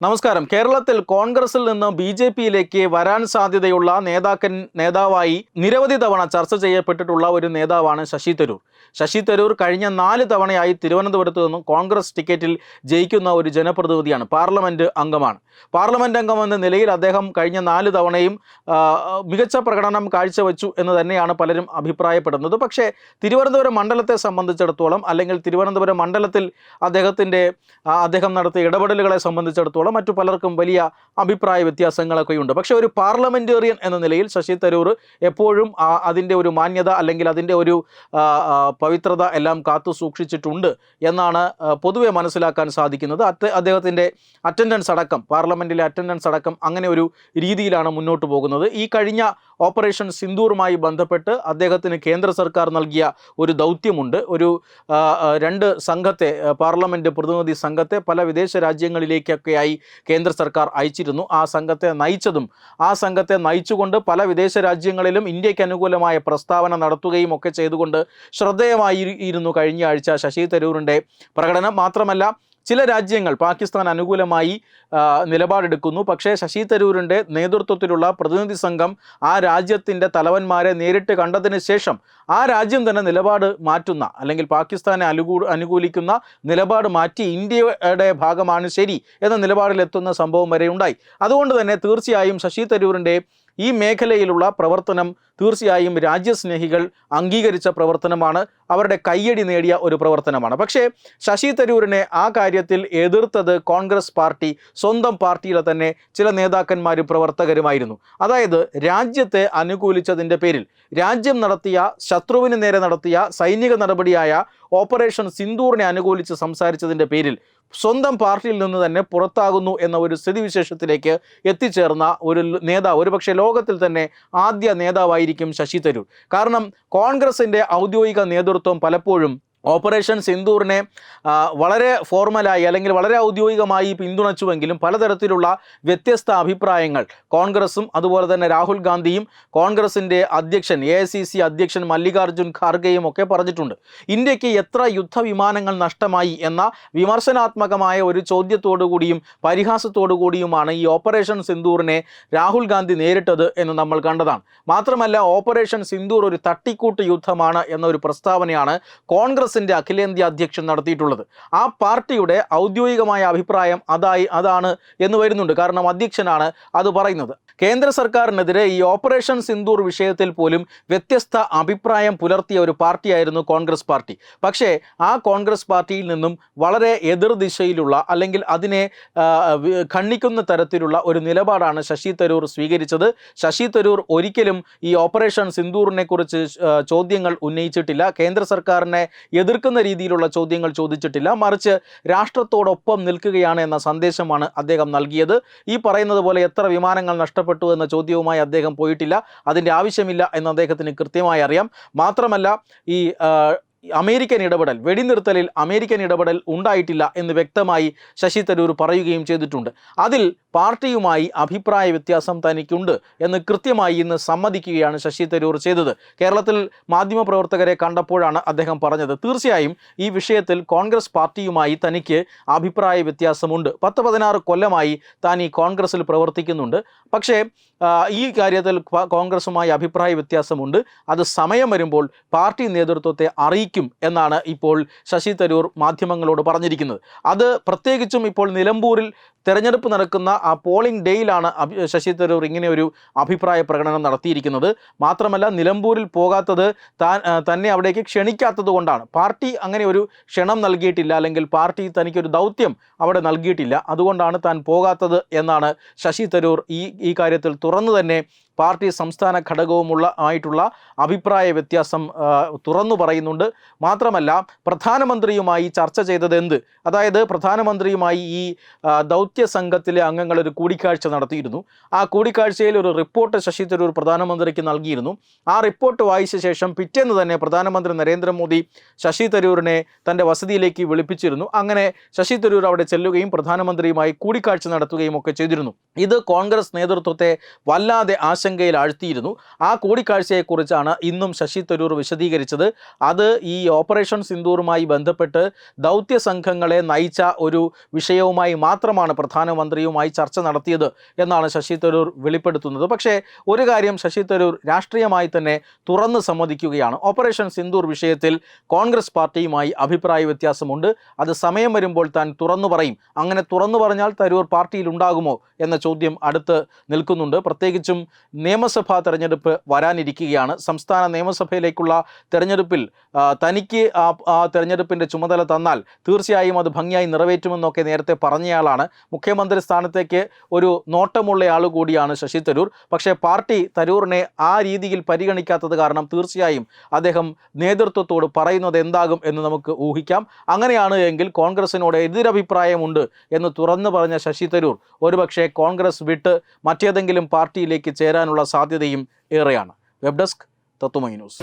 നമസ്കാരം. കേരളത്തിൽ കോൺഗ്രസിൽ നിന്ന് ബി ജെ പിയിലേക്ക് വരാൻ സാധ്യതയുള്ള നേതാക്കൻ നേതാവായി നിരവധി തവണ ചർച്ച ചെയ്യപ്പെട്ടിട്ടുള്ള ഒരു നേതാവാണ് ശശി തരൂർ. ശശി തരൂർ കഴിഞ്ഞ നാല് തവണയായി തിരുവനന്തപുരത്ത് നിന്നും കോൺഗ്രസ് ടിക്കറ്റിൽ ജയിക്കുന്ന ഒരു ജനപ്രതിനിധിയാണ്. പാർലമെന്റ് അംഗമാണ്. പാർലമെന്റ് അംഗം എന്ന നിലയിൽ അദ്ദേഹം കഴിഞ്ഞ നാല് തവണയും മികച്ച പ്രകടനം കാഴ്ചവെച്ചു എന്ന് തന്നെയാണ് പലരും അഭിപ്രായപ്പെടുന്നത്. പക്ഷേ തിരുവനന്തപുരം മണ്ഡലത്തെ സംബന്ധിച്ചിടത്തോളം അല്ലെങ്കിൽ തിരുവനന്തപുരം മണ്ഡലത്തിൽ അദ്ദേഹത്തിന്റെ അദ്ദേഹം നടത്തിയ ഇടപെടലുകളെ സംബന്ധിച്ചിടത്തോളം മറ്റു പലർക്കും വലിയ അഭിപ്രായ വ്യത്യാസങ്ങളൊക്കെ ഉണ്ട് പക്ഷേ ഒരു പാർലമെന്റേറിയൻ എന്ന നിലയിൽ ശശി തരൂർ എപ്പോഴും അതിന്റെ ഒരു മാന്യത അല്ലെങ്കിൽ അതിന്റെ ഒരു പവിത്രത എല്ലാം കാത്തു സൂക്ഷിച്ചിട്ടുണ്ട് എന്നാണ് പൊതുവെ മനസ്സിലാക്കാൻ സാധിക്കുന്നത്. അദ്ദേഹത്തിന്റെ അറ്റൻഡൻസ് അടക്കം പാർലമെന്റിലെ അറ്റൻഡൻസ് അടക്കം അങ്ങനെ ഒരു രീതിയിലാണ് മുന്നോട്ട് പോകുന്നത്. ഈ കഴിഞ്ഞ ഓപ്പറേഷൻ സിന്ദൂറുമായി ബന്ധപ്പെട്ട് അദ്ദേഹത്തിന് കേന്ദ്ര സർക്കാർ നൽകിയ ഒരു ദൗത്യമുണ്ട്. ഒരു രണ്ട് സംഘത്തെ പാർലമെന്റ് പ്രതിനിധി സംഘത്തെ പല വിദേശ രാജ്യങ്ങളിലേക്കൊക്കെയായി കേന്ദ്ര സർക്കാർ അയച്ചിരുന്നു. ആ സംഘത്തെ നയിച്ചതും ആ സംഘത്തെ നയിച്ചുകൊണ്ട് പല വിദേശ രാജ്യങ്ങളിലും ഇന്ത്യയ്ക്ക് അനുകൂലമായ പ്രസ്താവന നടത്തുകയും ഒക്കെ ചെയ്തുകൊണ്ട് ശ്രദ്ധേയമായിരുന്നു കഴിഞ്ഞ ആഴ്ച ശശി തരൂരിന്റെ പ്രകടനം. മാത്രമല്ല ചില രാജ്യങ്ങൾ പാകിസ്ഥാൻ അനുകൂലമായി നിലപാടെടുക്കുന്നു. പക്ഷേ ശശി തരൂരിന്റെ നേതൃത്വത്തിലുള്ള പ്രതിനിധി സംഘം ആ രാജ്യത്തിന്റെ തലവന്മാരെ നേരിട്ട് കണ്ടതിന് ശേഷം ആ രാജ്യം തന്നെ നിലപാട് മാറ്റുന്ന അല്ലെങ്കിൽ പാകിസ്ഥാനെ അനുകൂ അനുകൂലിക്കുന്ന നിലപാട് മാറ്റി ഇന്ത്യയുടെ ഭാഗമാണ് ശരി എന്ന നിലപാടിലെത്തുന്ന സംഭവം വരെ ഉണ്ടായി. അതുകൊണ്ട് തന്നെ തീർച്ചയായും ശശി തരൂരിന്റെ ഈ മേഖലയിലുള്ള പ്രവർത്തനം തീർച്ചയായും രാജ്യസ്നേഹികൾ അംഗീകരിച്ച പ്രവർത്തനമാണ്. അവരുടെ കയ്യടി നേടിയ ഒരു പ്രവർത്തനമാണ്. പക്ഷേ ശശി തരൂരിനെ ആ കാര്യത്തിൽ എതിർത്തത് കോൺഗ്രസ് പാർട്ടി സ്വന്തം പാർട്ടിയിലെ തന്നെ ചില നേതാക്കന്മാരും പ്രവർത്തകരുമായിരുന്നു. അതായത് രാജ്യത്തെ അനുകൂലിച്ചതിന്റെ പേരിൽ രാജ്യം നടത്തിയ ശത്രുവിന് നേരെ നടത്തിയ സൈനിക നടപടിയായ ഓപ്പറേഷൻ സിന്ദൂറിനെ അനുകൂലിച്ച് സംസാരിച്ചതിന്റെ പേരിൽ സ്വന്തം പാർട്ടിയിൽ നിന്ന് തന്നെ പുറത്താകുന്നു എന്ന ഒരു സ്ഥിതിവിശേഷത്തിലേക്ക് എത്തിച്ചേർന്ന ഒരു നേതാവ് ഒരുപക്ഷെ ലോകത്തിൽ തന്നെ ആദ്യ നേതാവായിരിക്കും ശശി തരൂർ. കാരണം കോൺഗ്രസിന്റെ ഔദ്യോഗിക നേതൃത്വം പലപ്പോഴും ഓപ്പറേഷൻ സിന്ദൂറിനെ വളരെ ഫോർമലായി അല്ലെങ്കിൽ വളരെ ഔദ്യോഗികമായി പിന്തുണച്ചുവെങ്കിലും പലതരത്തിലുള്ള വ്യത്യസ്ത അഭിപ്രായങ്ങൾ കോൺഗ്രസും അതുപോലെ തന്നെ രാഹുൽ ഗാന്ധിയും കോൺഗ്രസിന്റെ അധ്യക്ഷൻ എ അധ്യക്ഷൻ മല്ലികാർജുൻ ഖാർഗെയും ഒക്കെ പറഞ്ഞിട്ടുണ്ട്. ഇന്ത്യയ്ക്ക് എത്ര യുദ്ധവിമാനങ്ങൾ നഷ്ടമായി എന്ന വിമർശനാത്മകമായ ഒരു ചോദ്യത്തോടു കൂടിയും പരിഹാസത്തോടു കൂടിയുമാണ് ഈ ഓപ്പറേഷൻ സിന്ദൂറിനെ രാഹുൽ ഗാന്ധി നേരിട്ടത് എന്ന് നമ്മൾ കണ്ടതാണ്. മാത്രമല്ല ഓപ്പറേഷൻ സിന്ദൂർ ഒരു തട്ടിക്കൂട്ട് യുദ്ധമാണ് എന്നൊരു പ്രസ്താവനയാണ് പ്രസ്താവനയാണ് കോൺഗ്രസിന്റെ അഖിലേന്ത്യാ അധ്യക്ഷൻ നടത്തിയിട്ടുള്ളത്. ആ പാർട്ടിയുടെ ഔദ്യോഗികമായ അഭിപ്രായം അതായി അതാണ് എന്ന് വരുന്നുണ്ട്. കാരണം അധ്യക്ഷനാണ് അത് പറയുന്നത്. കേന്ദ്ര സർക്കാരിനെതിരെ ഈ ഓപ്പറേഷൻ സിന്ദൂർ വിഷയത്തിൽ പോലും വ്യത്യസ്ത അഭിപ്രായം പുലർത്തിയ ഒരു പാർട്ടിയായിരുന്നു കോൺഗ്രസ് പാർട്ടി. പക്ഷേ ആ കോൺഗ്രസ് പാർട്ടിയിൽ നിന്നും വളരെ എതിർദിശയിലുള്ള അല്ലെങ്കിൽ അതിനെ ഖണ്ഡിക്കുന്ന തരത്തിലുള്ള ഒരു നിലപാടാണ് ശശി തരൂർ സ്വീകരിച്ചത്. ശശി തരൂർ ഒരിക്കലും ഈ ഓപ്പറേഷൻ സിന്ദൂറിനെ കുറിച്ച് ചോദ്യങ്ങൾ ഉന്നയിച്ചിട്ടില്ല. കേന്ദ്ര സർക്കാരിനെ എതിർക്കുന്ന രീതിയിലുള്ള ചോദ്യങ്ങൾ ചോദിച്ചിട്ടില്ല. മറിച്ച് രാഷ്ട്രത്തോടൊപ്പം നിൽക്കുകയാണ് എന്ന സന്ദേശമാണ് അദ്ദേഹം നൽകിയത്. ഈ പറയുന്നത് പോലെ എത്ര വിമാനങ്ങൾ നഷ്ടപ്പെട്ടു എന്ന ചോദ്യവുമായി അദ്ദേഹം പോയിട്ടില്ല. അതിന്റെ ആവശ്യമില്ല എന്ന് അദ്ദേഹത്തിന് കൃത്യമായി അറിയാം. മാത്രമല്ല ഈ അമേരിക്കൻ ഇടപെടൽ വെടിനിർത്തലിൽ അമേരിക്കൻ ഇടപെടൽ ഉണ്ടായിട്ടില്ല എന്ന് വ്യക്തമായി ശശി തരൂർ പറയുകയും ചെയ്തിട്ടുണ്ട്. അതിൽ പാർട്ടിയുമായി അഭിപ്രായ വ്യത്യാസം തനിക്കുണ്ട് എന്ന് കൃത്യമായി ഇന്ന് സമ്മതിക്കുകയാണ് ശശി തരൂർ ചെയ്തത്. കേരളത്തിൽ മാധ്യമപ്രവർത്തകരെ കണ്ടപ്പോഴാണ് അദ്ദേഹം പറഞ്ഞത് തീർച്ചയായും ഈ വിഷയത്തിൽ കോൺഗ്രസ് പാർട്ടിയുമായി തനിക്ക് അഭിപ്രായ വ്യത്യാസമുണ്ട്. പത്ത് പതിനാറ് കൊല്ലമായി താൻ ഈ കോൺഗ്രസിൽ പ്രവർത്തിക്കുന്നുണ്ട്. പക്ഷേ ഈ കാര്യത്തിൽ കോൺഗ്രസുമായി അഭിപ്രായ വ്യത്യാസമുണ്ട്. അത് സമയം വരുമ്പോൾ പാർട്ടി നേതൃത്വത്തെ അറിയിക്കും. എന്നാണ് ഇപ്പോൾ ശശി തരൂർ മാധ്യമങ്ങളോട് പറഞ്ഞിരിക്കുന്നത്. അത് പ്രത്യേകിച്ചും ഇപ്പോൾ നിലമ്പൂരിൽ തെരഞ്ഞെടുപ്പ് നടക്കുന്ന ആ പോളിംഗ് ഡേയിലാണ് ശശി തരൂർ ഇങ്ങനെ ഒരു അഭിപ്രായ പ്രകടനം നടത്തിയിരിക്കുന്നത്. മാത്രമല്ല നിലമ്പൂരിൽ പോകാത്തത് താൻ തന്നെ അവിടേക്ക് ക്ഷണിക്കാത്തത് കൊണ്ടാണ്. പാർട്ടി അങ്ങനെ ഒരു ക്ഷണം നൽകിയിട്ടില്ല അല്ലെങ്കിൽ പാർട്ടി തനിക്കൊരു ദൗത്യം അവിടെ നൽകിയിട്ടില്ല. അതുകൊണ്ടാണ് താൻ പോകാത്തത് എന്നാണ് ശശി തരൂർ ഈ ഈ കാര്യത്തിൽ തുറന്നു തന്നെ പാർട്ടി സംസ്ഥാന ഘടകവുമുള്ള ആയിട്ടുള്ള അഭിപ്രായ വ്യത്യാസം തുറന്നു പറയുന്നുണ്ട്. മാത്രമല്ല പ്രധാനമന്ത്രിയുമായി ചർച്ച ചെയ്തത് എന്ത്? അതായത് പ്രധാനമന്ത്രിയുമായി ഈ ദൗത്യ സംഘത്തിലെ അംഗങ്ങൾ ഒരു കൂടിക്കാഴ്ച നടത്തിയിരുന്നു. ആ കൂടിക്കാഴ്ചയിൽ ഒരു റിപ്പോർട്ട് ശശി തരൂർ പ്രധാനമന്ത്രിക്ക് നൽകിയിരുന്നു. ആ റിപ്പോർട്ട് വായിച്ച ശേഷം പിറ്റേന്ന് തന്നെ പ്രധാനമന്ത്രി നരേന്ദ്രമോദി ശശി തരൂരിനെ തന്റെ വസതിയിലേക്ക് വിളിപ്പിച്ചിരുന്നു. അങ്ങനെ ശശി തരൂർ അവിടെ ചെല്ലുകയും പ്രധാനമന്ത്രിയുമായി കൂടിക്കാഴ്ച നടത്തുകയും ഒക്കെ ചെയ്തിരുന്നു. ഇത് കോൺഗ്രസ് നേതൃത്വത്തെ വല്ലാതെ ആശങ്ക ആശങ്കയിൽ ആഴ്ത്തിയിരുന്നു. ആ കൂടിക്കാഴ്ചയെക്കുറിച്ചാണ് ഇന്നും ശശി തരൂർ വിശദീകരിച്ചത്. അത് ഈ ഓപ്പറേഷൻ സിന്ദൂറുമായി ബന്ധപ്പെട്ട് ദൗത്യ സംഘങ്ങളെ നയിച്ച ഒരു വിഷയവുമായി മാത്രമാണ് പ്രധാനമന്ത്രിയുമായി ചർച്ച നടത്തിയത് എന്നാണ് ശശി തരൂർ വെളിപ്പെടുത്തുന്നത്. പക്ഷേ ഒരു കാര്യം ശശി തരൂർ രാഷ്ട്രീയമായി തന്നെ തുറന്ന് സമ്മതിക്കുകയാണ്. ഓപ്പറേഷൻ സിന്ദൂർ വിഷയത്തിൽ കോൺഗ്രസ് പാർട്ടിയുമായി അഭിപ്രായ വ്യത്യാസമുണ്ട്. അത് സമയം വരുമ്പോൾ താൻ തുറന്നു പറയും. അങ്ങനെ തുറന്നു പറഞ്ഞാൽ തരൂർ പാർട്ടിയിൽ ഉണ്ടാകുമോ എന്ന ചോദ്യം അടുത്ത് നിൽക്കുന്നുണ്ട്. പ്രത്യേകിച്ചും നിയമസഭാ തെരഞ്ഞെടുപ്പ് വരാനിരിക്കുകയാണ്. സംസ്ഥാന നിയമസഭയിലേക്കുള്ള തെരഞ്ഞെടുപ്പിൽ തനിക്ക് ആ ആ തെരഞ്ഞെടുപ്പിന്റെ ചുമതല തന്നാൽ തീർച്ചയായും അത് ഭംഗിയായി നിറവേറ്റുമെന്നൊക്കെ നേരത്തെ പറഞ്ഞയാളാണ്. മുഖ്യമന്ത്രി സ്ഥാനത്തേക്ക് ഒരു നോട്ടമുള്ള ആൾ കൂടിയാണ് ശശി തരൂർ. പക്ഷേ പാർട്ടി തരൂറിനെ ആ രീതിയിൽ പരിഗണിക്കാത്തത് കാരണം തീർച്ചയായും അദ്ദേഹം നേതൃത്വത്തോട് പറയുന്നത് എന്താകും എന്ന് നമുക്ക് ഊഹിക്കാം. അങ്ങനെയാണ് എങ്കിൽ കോൺഗ്രസിനോട് എതിരഭിപ്രായമുണ്ട് എന്ന് തുറന്നു പറഞ്ഞ ശശി തരൂർ ഒരുപക്ഷെ കോൺഗ്രസ് വിട്ട് മറ്റേതെങ്കിലും പാർട്ടിയിലേക്ക് ചേരാനുള്ള സാധ്യതയും ഏറെയാണ്. വെബ് ഡെസ്ക് തത്തുമൈ ന്യൂസ്.